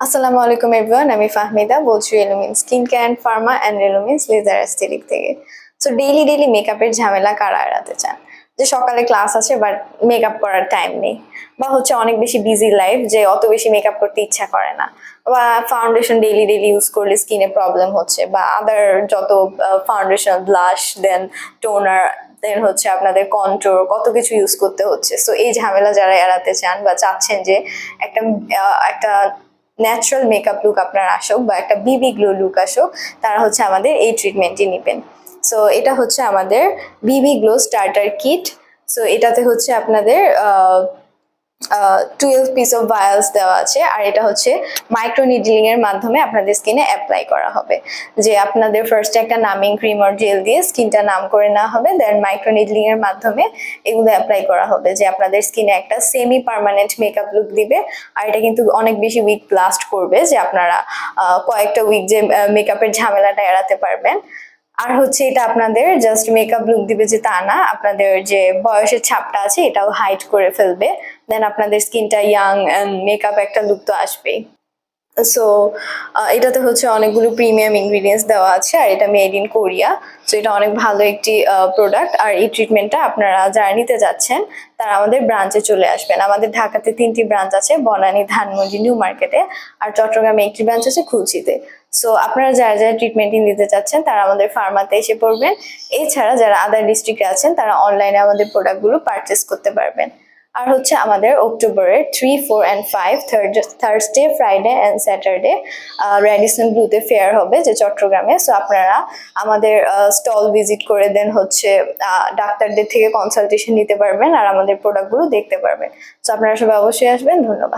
আসসালামু আলাইকুম এভরিওয়ান আমি ফাহমিদা বলছি Relumin skin care and pharma and Relumin's laser aesthetic থেকে সো ডেইলি ডেইলি মেকআপের ঝামেলা কারা এড়াতে চান? যে সকালে ক্লাস আছে বাট মেকআপ করার টাইম নেই। বা হচ্ছে অনেক বেশি বিজি লাইফ যে অত বেশি মেকআপ করতে ইচ্ছা করে না। বা ফাউন্ডেশন ডেইলি ডেইলি ইউজ করলে স্কিনে প্রবলেম হচ্ছে। বা আদার যত foundation blush then toner then হচ্ছে আপনাদের কন্ট্রোল কত কিছু ইউজ করতে হচ্ছে। সো এই ঝামেলা যারা এড়াতে চান বা চাচ্ছেন যে একটা একটা ন্যাচারাল মেকআপ লুক আপনার আসুক বা একটা বিবি গ্লো লুক আসুক, তারা হচ্ছে আমাদের এই ট্রিটমেন্টটি নেবেন। সো এটা হচ্ছে আমাদের বিবি গ্লো স্টার্টার কিট সো এটাতে হচ্ছে আপনাদের টুয়েলভ পিস অফ ভায়ালস দেওয়া আছে, আর এটা হচ্ছে মাইক্রো নিডলিং এর মাধ্যমে আপনাদের স্কিনে অ্যাপ্লাই করা হবে। যে আপনাদের ফার্স্টে একটা নামিং ক্রিম আর জেল দিয়ে স্কিনটা নাম করে নেওয়া হবে দেন মাইক্রো নিডলিং এর মাধ্যমে এগুলো অ্যাপ্লাই করা হবে। যে আপনাদের স্কিনে একটা সেমি পার্মানেন্ট মেকআপ লুক দিবে, আর এটা কিন্তু অনেক বেশি উইক লাস্ট করবে যে আপনারা কয়েকটা উইক যে মেকআপের ঝামেলাটা এড়াতে পারবেন। আর হচ্ছে এটা আপনাদের জাস্ট মেকআপ লুক দিবে যে তা না, আপনাদের যে বয়সের ছাপটা আছে এটাও হাইট করে ফেলবে। দেন আপনাদের স্কিনটা ইয়াং অ্যান্ড মেকআপ একটা লুক তো আসবেই। সো এটাতে হচ্ছে অনেকগুলো প্রিমিয়াম ইনগ্রিডিয়েন্টস দেওয়া আছে, আর এটা মেড ইন কোরিয়া সো এটা অনেক ভালো একটি প্রোডাক্ট আর এই ট্রিটমেন্টটা আপনারা যারা নিতে যাচ্ছেন, তারা আমাদের ব্রাঞ্চে চলে আসবেন। আমাদের ঢাকাতে তিনটি ব্রাঞ্চ আছে, বনানী, ধানমন্ডি, নিউ মার্কেটে, আর চট্টগ্রামে একটি ব্রাঞ্চ আছে খুলচিতে সো আপনারা যারা যারা ট্রিটমেন্টটি নিতে চাচ্ছেন তারা আমাদের ফার্মাতে এসে পড়বেন। এছাড়া যারা আদার ডিস্ট্রিক্টে আছেন, তারা অনলাইনে আমাদের প্রোডাক্টগুলো পারচেস করতে পারবেন। আর হচ্ছে আমাদের অক্টোবরের three four and five Thursday Friday and Saturday Radisson ব্লুতে fair হবে যে চট্টগ্রামে। সো আপনারা আমাদের স্টল ভিজিট করে দেন হচ্ছে ডাক্তারদের থেকে কনসালটেশন নিতে পারবেন আর আমাদের প্রোডাক্টগুলো দেখতে পারবেন। সো আপনারা সবাই অবশ্যই আসবেন। ধন্যবাদ।